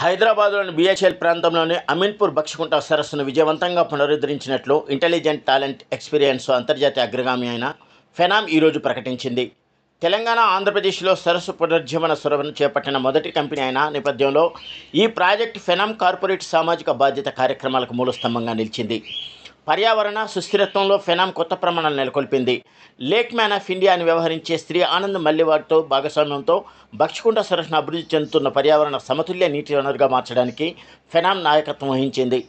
హైదరాబాద్లోని బీహెచ్ఎల్ ప్రాంతంలోని అమీన్పూర్ బక్షకుంట సరస్సును విజయవంతంగా పునరుద్ధరించినట్లు ఇంటెలిజెంట్ టాలెంట్ ఎక్స్పీరియన్స్ అంతర్జాతీయ అగ్రగామి అయిన ఫెనామ్ ఈరోజు ప్రకటించింది. తెలంగాణ ఆంధ్రప్రదేశ్లో సరస్సు పునరుజ్జీవన సొరవను చేపట్టిన మొదటి కంపెనీ అయిన నేపథ్యంలో ఈ ప్రాజెక్ట్ ఫెనామ్ కార్పొరేట్ సామాజిక బాధ్యత కార్యక్రమాలకు మూలస్తంభంగా నిలిచింది. పర్యావరణ సుస్థిరత్వంలో ఫెనామ్ కొత్త ప్రమాణాలు నెలకొల్పింది. లేక్ మ్యాన్ ఆఫ్ ఇండియా అని వ్యవహరించే స్త్రీ ఆనంద్ మల్లివాడ్తో భాగస్వామ్యంతో బక్షకుంట సరస్సును అభివృద్ధి చెందుతున్న పర్యావరణ సమతుల్య నీటి వనరుగా మార్చడానికి ఫెనామ్ నాయకత్వం వహించింది.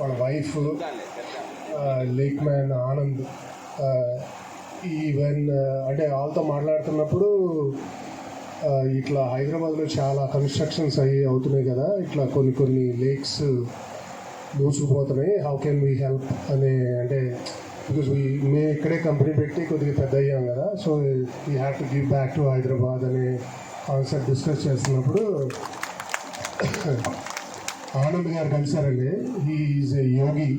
వాళ్ళ wife lake man Anand even అంటే వాళ్ళతో మాట్లాడుతున్నప్పుడు ఇట్లా హైదరాబాద్లో చాలా కన్స్ట్రక్షన్స్ అయ్యి అవుతున్నాయి కదా ఇట్లా కొన్ని కొన్ని లేక్స్ దూసుకుపోతున్నాయి హౌ కెన్ వీ హెల్ప్ అనే అంటే బికాస్ వీ మేము ఇక్కడే కంపెనీ పెట్టి కొద్దిగా పెద్ద అయ్యాం కదా so we have to give back to Hyderabad అనే కాన్సెప్ట్ డిస్కస్ చేస్తున్నప్పుడు ఆనంద్ గారు కలిసారండి హీఈస్ ఏ యోగి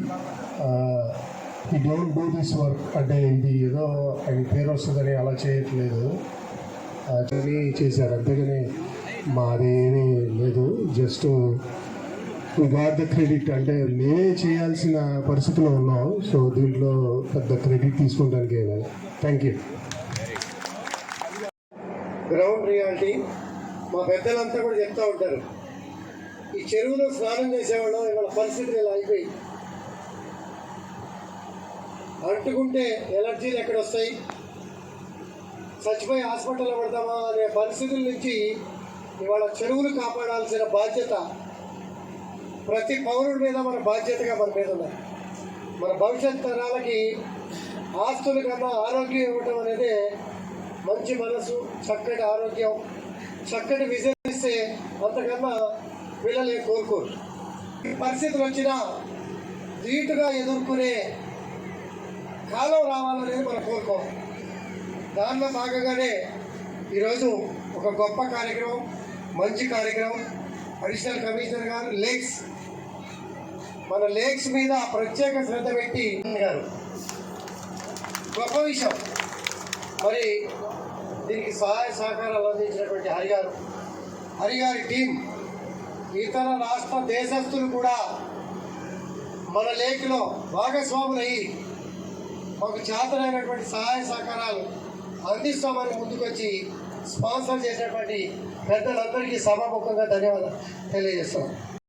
ఈ డోంట్ డూ దిస్ వర్క్ అంటే ఇది ఏదో ఆయన పేరు వస్తుందని అలా చేయట్లేదు. అని చేశారు. అంతేగాని మాదేమీ లేదు. జస్ట్ గాట్ ద క్రెడిట్ అంటే మేమే చేయాల్సిన పరిస్థితిలో ఉన్నాం. సో దీంట్లో పెద్ద క్రెడిట్ తీసుకుంటానికి థ్యాంక్ యూ గ్రౌండ్ రియాలిటీ మా పెద్దలంతా కూడా చెప్తా ఉంటారు. ఈ చెరువులో స్నానం చేసేవాళ్ళం ఇవాళ పరిస్థితులు ఇలా అయిపోయి అంటుకుంటే ఎలర్జీలు ఎక్కడ వస్తాయి చచ్చిపోయి హాస్పిటల్లో పడతామా? అనే పరిస్థితుల నుంచి ఇవాళ చెరువులు కాపాడాల్సిన బాధ్యత ప్రతి పౌరుడి మీద మన బాధ్యతగా మన మీద ఉన్నాయి మన భవిష్యత్ తరాలకి ఆస్తుల కన్నా ఆరోగ్యం ఇవ్వటం అనేది మంచి మనసు చక్కటి ఆరోగ్యం చక్కటి విజయం ఇస్తే అంతకన్నా పిల్లలే కోరుకోరు ఈ పరిస్థితులు వచ్చినా ధీటుగా ఎదుర్కొనే కాలం రావాలనేది మనం కోరుకోం దానిలో భాగంగానే ఈరోజు ఒక గొప్ప కార్యక్రమం మంచి కార్యక్రమం అడిషనల్ కమిషనర్ గారు లేక్స్ మన లేక్స్ మీద ప్రత్యేక శ్రద్ధ పెట్టి గారు. గొప్ప విషయం. మరి దీనికి సహాయ సహకారాలు అందించినటువంటి హరిగారు హరిగారి టీం ఇతర రాష్ట్ర దేశస్తులు కూడా మన లేఖలో భాగస్వాములయ్యి మాకు చేతనైనటువంటి సహాయ సహకారాలు అందిస్తామని ముందుకొచ్చి స్పాన్సర్ చేసినటువంటి పెద్దలందరికీ సభాముఖంగా ధన్యవాదాలు. తెలియజేస్తాం